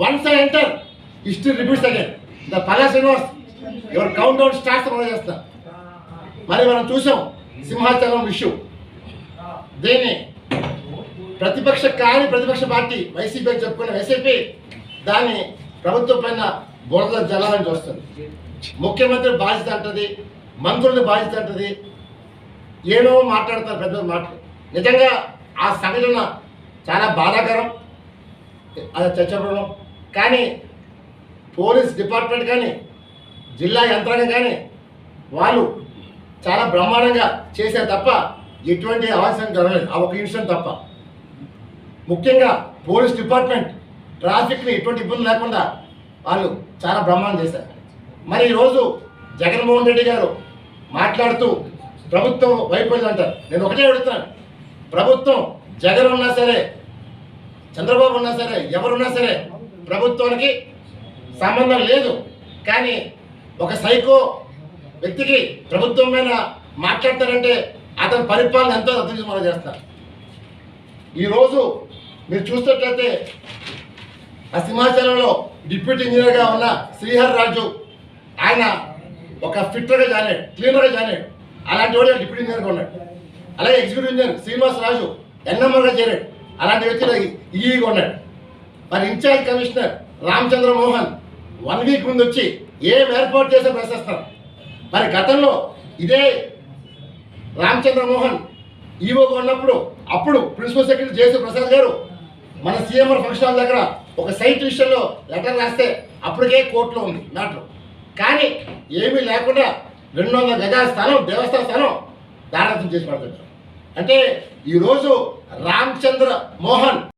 Once I enter history repeats again the Palas Srinivas ఎవరు count down starts మొదలు చేస్తా మరి మనం చూసాం సింహాచలం ఇష్యూ దీన్ని ప్రతిపక్ష కాని ప్రతిపక్ష పార్టీ వైసీపీ అని చెప్పుకునే వైసీపీ దాన్ని ప్రభుత్వం పైన బురద జలాలని చూస్తుంది. ముఖ్యమంత్రి బాధ్యత అంటది మంత్రులు బాధ్యత అంటది. ఏమో మాట్లాడతారు పెద్ద మాటలు. నిజంగా ఆ సంఘటన చాలా బాధాకరం. అది చర్చపడడం కానీ పోలీస్ డిపార్ట్మెంట్ కానీ జిల్లా యంత్రాంగం కానీ వాళ్ళు చాలా బ్రహ్మాండంగా చేశారు తప్ప ఎటువంటి అవసరం జరగలేదు ఆ ఒక ఇన్సిడెంట్ తప్ప. ముఖ్యంగా పోలీస్ డిపార్ట్మెంట్ ట్రాఫిక్ని ఎటువంటి ఇబ్బంది లేకుండా వాళ్ళు చాలా బ్రహ్మాండం చేశారు. మరి ఈరోజు జగన్మోహన్ రెడ్డి గారు మాట్లాడుతూ ప్రభుత్వం వైఫల్యం అంటారు. నేను ఒకటే అడుగుతున్నాను. ప్రభుత్వం జగన్ ఉన్నా సరే చంద్రబాబు ఉన్నా సరే ఎవరున్నా సరే ప్రభుత్వానికి సంబంధం లేదు. కానీ ఒక సైకో వ్యక్తికి ప్రభుత్వం మీద మాట్లాడతారంటే అతని పరిపాలన ఎంతో అర్థం చేస్తారు. ఈరోజు మీరు చూసినట్లయితే ఆ సింహాచలంలో డిప్యూటీ ఇంజనీర్గా ఉన్న శ్రీహర్ రాజు ఆయన ఒక ఫిట్టర్గా జాయిన్ అయ్యాడు క్లీనర్గా జాయిన్ అయ్యాడు. అలాంటి వాడు డిప్యూటీ ఇంజనీర్గా ఉన్నాడు. అలాగే ఎగ్జిక్యూటివ్ ఇంజనీర్ శ్రీనివాస్ రాజు ఎన్ఎంఆర్గా చేరాడు. అలాంటి వ్యక్తులు ఈగా ఉన్నాడు. మరి in-charge commissioner Ramachandra Mohan one week ముందు వచ్చి ఏం ఏర్పాటు చేసే ప్రశ్నిస్తారు మరి గతంలో ఇదే రామచంద్ర మోహన్ ఈవోగా ఉన్నప్పుడు అప్పుడు ప్రిన్సిపల్ సెక్రటరీ జేసీ ప్రసాద్ గారు మన సీఎంఆర్ ఫంక్షన్ హాల్ దగ్గర ఒక సైట్ విషయంలో లెటర్ రాస్తే అప్పటికే కోర్టులో ఉంది మ్యాటర్. కానీ ఏమీ లేకుండా రెండు వందల గజాల స్థలం దేవస్థాన స్థలం దారాంతం చేసి పడుతుంటారు అంటే ఈరోజు రామచంద్ర మోహన్